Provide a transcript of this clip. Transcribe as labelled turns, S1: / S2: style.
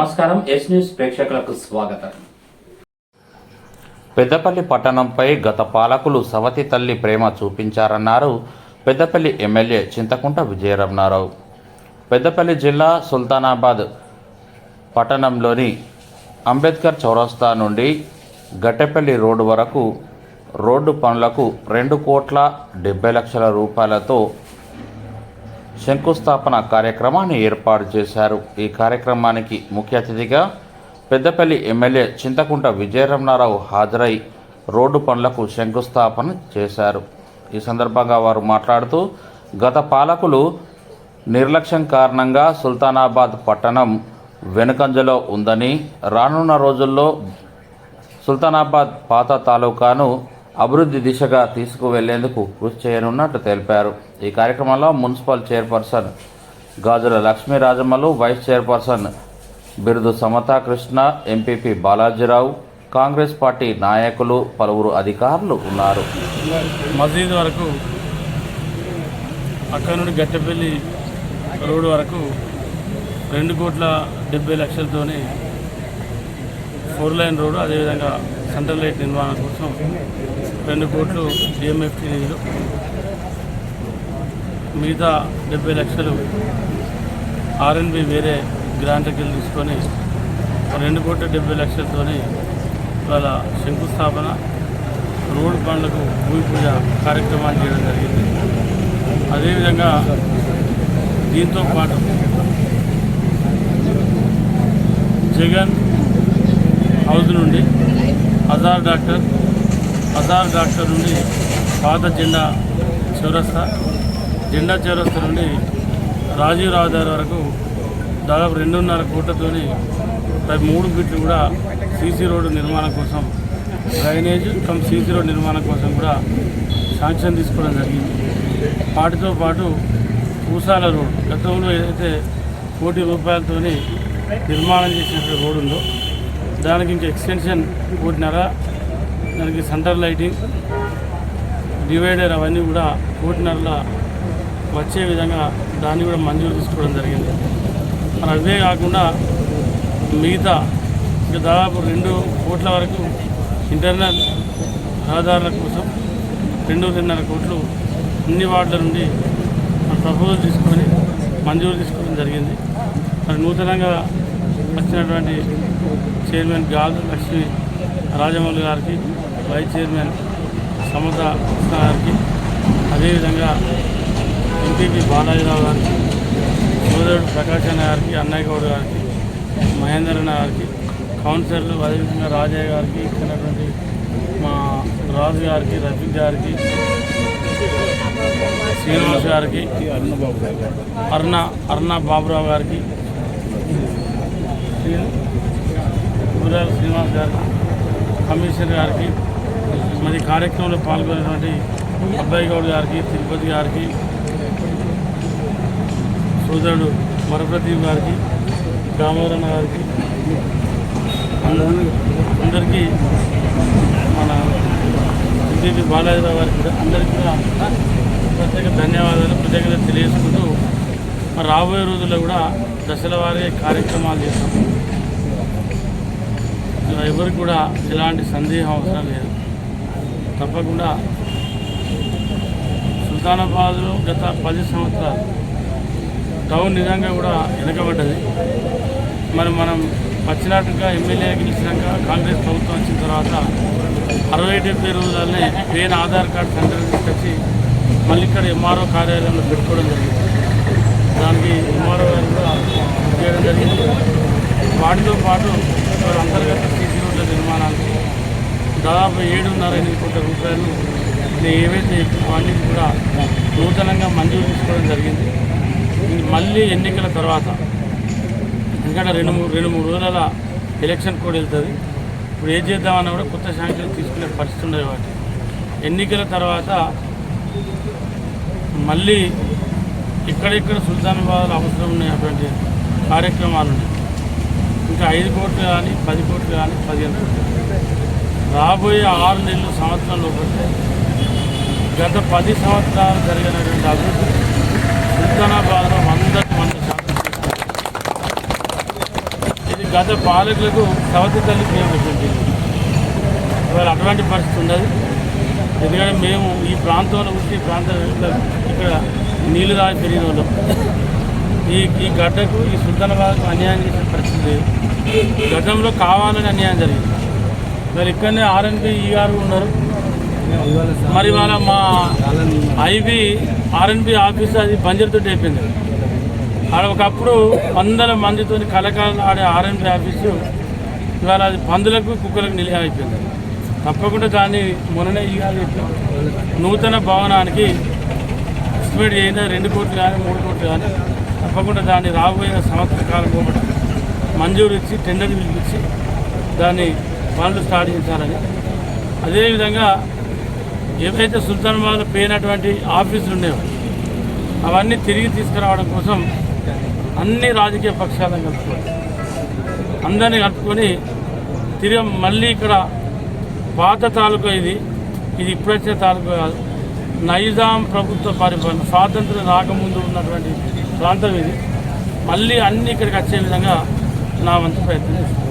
S1: నమస్కారం yes news ప్రేక్షకులకు స్వాగతం.
S2: పెద్దపల్లి పట్టణంపై గత పాలకులు సవతి తల్లి ప్రేమ చూపించారన్నారు పెద్దపల్లి ఎమ్మెల్యే చింతకుంట విజయరమణారావు పెద్దపల్లి జిల్లా సుల్తానాబాద్ పట్టణంలోని అంబేద్కర్ చౌరస్తా నుండి గట్టెపల్లి రోడ్డు వరకు రోడ్డు పనులకు రెండు కోట్ల డెబ్బై లక్షల రూపాయలతో శంకుస్థాపన కార్యక్రమాన్ని ఏర్పాటు చేశారు. ఈ కార్యక్రమానికి ముఖ్య అతిథిగా పెద్దపల్లి ఎమ్మెల్యే చింతకుంట విజయరమణారావు హాజరై రోడ్డు పనులకు శంకుస్థాపన చేశారు. ఈ సందర్భంగా వారు మాట్లాడుతూ గత పాలకులు నిర్లక్ష్యం కారణంగా సుల్తానాబాద్ పట్టణం వెనుకంజలో ఉందని రానున్న రోజుల్లో సుల్తానాబాద్ పాత తాలూకాను అభివృద్ధి దిశగా తీసుకువెళ్ళేందుకు కృషి చేయనున్నట్టు తెలిపారు. ఈ కార్యక్రమంలో municipal chairperson Gajula Lakshmi రాజమ్మలు vice chairperson Birudu Samatha Krishna MPP Balaji Rao Congress party నాయకులు పలువురు అధికారులు ఉన్నారు.
S3: మసీద్ వరకు అక్కడ నుండి గట్టెపల్లి రోడ్డు వరకు రెండు కోట్ల డెబ్బై లక్షలతోనే ఫోర్ లైన్ రోడ్డు అదేవిధంగా సెంట్రల్ లైట్ నిర్మాణం కోసం రెండు కోట్లు డిఎంఎఫ్టీ నిధులు మిగతా డెబ్బై లక్షలు ఆర్ఎన్బి వేరే గ్రాంట్కి వెళ్ళి తీసుకొని రెండు కోట్ల డెబ్బై లక్షలతోనే ఇవాళ శంకుస్థాపన రోడ్డు పనులకు భూమి పూజ కార్యక్రమాన్ని చేయడం జరిగింది. అదేవిధంగా దీంతో పాటు జగన్ హౌస్ నుండి అజార్ డాక్టర్ అజార్ డాక్టర్ నుండి పాత జెండా చౌరస్తా జెండా చౌరస్తా నుండి రాజీవ్ రహదారి వరకు దాదాపు రెండున్నర కోట్లతోని పై మూడు ఫీట్లు కూడా సీసీ రోడ్డు నిర్మాణం కోసం డ్రైనేజ్ కమ్ సీసీ రోడ్డు నిర్మాణం కోసం కూడా శాంక్షన్ తీసుకోవడం జరిగింది. వాటితో పాటు పూసాల రోడ్ గతంలో ఏదైతే కోటి రూపాయలతోని నిర్మాణం చేసిన రోడ్డు ఉందో దానికి ఇంకా ఎక్స్టెన్షన్ కోటిన్నర దానికి సెంటర్ లైటింగ్ డివైడర్ అవన్నీ కూడా కోటిన్నరలో వచ్చే విధంగా దాన్ని కూడా మంజూరు తీసుకోవడం జరిగింది. మరి అవే కాకుండా మిగతా ఇంకా దాదాపు రెండు కోట్ల వరకు ఇంటర్నల్ రహదారుల కోసం రెండు రెండున్నర కోట్లు అన్ని వార్డుల నుండి ప్రపోజల్ తీసుకొని మంజూరు తీసుకోవడం జరిగింది. మరి నూతనంగా వచ్చినటువంటి చైర్మన్ గాజు లక్ష్మి రాజమౌళి గారికి వైస్ చైర్మన్ సమత కృష్ణ గారికి అదేవిధంగా ఎంపీపీ బాలాజీరావు గారికి సోదరుడు ప్రకాశ్ అన్న గారికి అన్నయ్య గౌడ్ గారికి మహేందర్ అన్న గారికి కౌన్సిలర్లు అదేవిధంగా రాజయ్య గారికి ఇచ్చినటువంటి మా రాజు గారికి రఫీక్ గారికి శ్రీనివాస్ గారికి అరుణ అరుణ బాబురావు గారికి శ్రీ- గురాల శ్రీనివాస్ గారు కమిషనర్ గారికి మరి కార్యక్రమంలో పాల్గొనేటువంటి అబ్బాయి గౌడ్ గారికి తిరుపతి గారికి సోదరుడు వరప్రదీప్ గారికి రామవరణ గారికి అందరికీ మన ఎంపీపీ బాలాజీరావు గారికి కూడా అందరికీ కూడా ప్రత్యేక ధన్యవాదాలు ప్రత్యేకత తెలియజేసుకుంటూ మరి రాబోయే రోజుల్లో కూడా దశల వారి కార్యక్రమాలు చేస్తాం. ఎవరికి కూడా ఎలాంటి సందేహం అవసరం లేదు. తప్పకుండా సుల్తానాబాద్లో గత పది సంవత్సరాలు టౌన్ నిజంగా కూడా వెనకబడ్డది. మరి మనం వచ్చినట్టుగా ఎమ్మెల్యే గెలిచినాక కాంగ్రెస్ ప్రభుత్వం వచ్చిన తర్వాత అరవై డెబ్బై రోజులనే పేన్ ఆధార్ కార్డు సెంటర్ తీసుకొచ్చి మళ్ళీ ఇక్కడ ఎంఆర్ఓ కార్యాలయంలో పెట్టుకోవడం జరిగింది. దానికి ఎంఆర్ఓ గారు కూడా చేయడం జరిగింది. వాటితో పాటు అంతర్గత రోడ్ల నిర్మాణాలు దాదాపు ఏడున్నర ఎనిమిది కోట్ల రూపాయలు నేను ఏవైతే చెప్పినో కూడా నూతనంగా మంజూరు చేసుకోవడం జరిగింది. మళ్ళీ ఎన్నికల తర్వాత ఎందుకంటే రెండు మూడు రెండు మూడు రోజుల ఎలక్షన్ కూడా వెళ్తుంది. ఇప్పుడు ఏం చేద్దామన్నా కూడా కొత్త శాంక్షన్ తీసుకునే పరిస్థితి ఉండదు వాటి ఎన్నికల తర్వాత మళ్ళీ ఇక్కడిక్కడ సుల్తానాబాద్లో అవసరం ఉన్నటువంటి కార్యక్రమాలు ఉన్నాయి. ఇంకా ఐదు కోట్లు కానీ పది కోట్లు కానీ పదిహేను కోట్లు రాబోయే ఆరు నెలలు సంవత్సరంలో లోపల గత పది సంవత్సరాలు జరిగినటువంటి అభివృద్ధి సుల్తానాబాద్లో వందకు వంద శాతం ఇది గత పాలకులకు సవతి తల్లి ప్రేమ పెట్టింది ఇవాళ అటువంటి పరిస్థితి ఉండదు ఎందుకంటే మేము ఈ ప్రాంతంలో ఉంటే ఈ ప్రాంతంలో ఇక్కడ నీళ్ళు దాని పెరిగిన వాళ్ళం. ఈ ఈ గడ్డకు ఈ సుల్తానాబాద్కు అన్యాయం చేసిన పరిస్థితి లేదు. గతంలో కావాలని అన్యాయం జరిగింది. మరి ఇక్కడనే ఆర్ఎన్బి ఈఆర్ ఉన్నారు. మరి వాళ్ళ మా ఐబీ ఆర్ఎన్బి ఆఫీస్ అది బంజర్తో అయిపోయింది. ఆడ ఒకప్పుడు వందల మందితో కలకాలం ఆడే ఆర్ఎన్బి ఆఫీసు ఇవాళ అది పందులకు కుక్కలకు నిలయం అయిపోయింది. తప్పకుండా దాన్ని మొన్ననే ఇవ్వాలి నూతన భవనానికి ఎస్టిమేట్ చేసిన రెండు కోట్లు కానీ మూడు కోట్లు కానీ. తప్పకుండా దాన్ని రాబోయే సంవత్సర కాలం కూడా మంజూరు ఇచ్చి టెండర్ పిలిపించి దాన్ని పనులు స్టార్ట్ చేశారని. అదేవిధంగా ఏవైతే సుల్తానాబాద్లో పోయినటువంటి ఆఫీసులు ఉన్నాయో అవన్నీ తిరిగి తీసుకురావడం కోసం అన్ని రాజకీయ పక్షాలను కలుపుకోవాలి అందరినీ కలుపుకొని తిరిగి మళ్ళీ ఇక్కడ పాత తాలూకా ఇది ఇది ఇప్పుడొచ్చే తాలూకా కాదు. నైజాం ప్రభుత్వ పరిపాలన స్వాతంత్రం రాకముందు ఉన్నటువంటి ప్రాంతం ఇది. మళ్ళీ అన్ని ఇక్కడికి వచ్చే విధంగా నా వంతు ప్రయత్నం చేస్తాను